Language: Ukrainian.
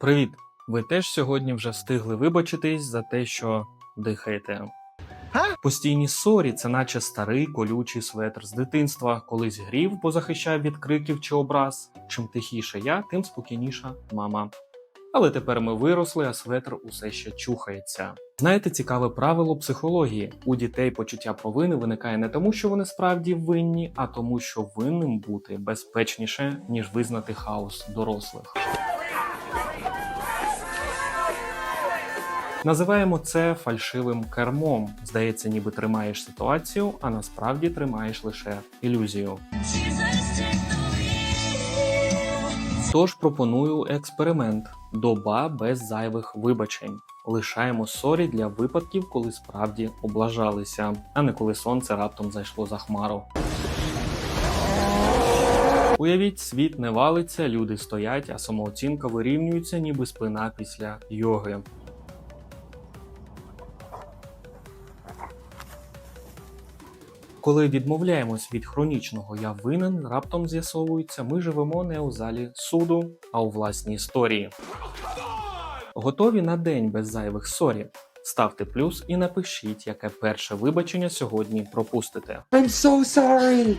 Привіт! Ви теж сьогодні вже встигли вибачитись за те, що дихаєте. Постійні сорі це наче старий колючий светр з дитинства, колись грів, бо захищав від криків чи образ. Чим тихіше я, тим спокійніша мама. Але тепер ми виросли, а светр усе ще чухається. Знаєте, цікаве правило психології: у дітей почуття провини виникає не тому, що вони справді винні, а тому, що винним бути безпечніше, ніж визнати хаос дорослих. Називаємо це фальшивим кермом. Здається, ніби тримаєш ситуацію, а насправді тримаєш лише ілюзію. Тож пропоную експеримент: доба без зайвих вибачень. Лишаємо сорі для випадків, коли справді облажалися, а не коли сонце раптом зайшло за хмару. Уявіть, світ не валиться, люди стоять, а самооцінка вирівнюється, ніби спина після йоги. Коли відмовляємось від хронічного я винен, раптом з'ясовується, ми живемо не у залі суду, а у власній історії. Готові на день без зайвих сорі? Ставте плюс і напишіть, яке перше вибачення сьогодні пропустите. I'm so sorry.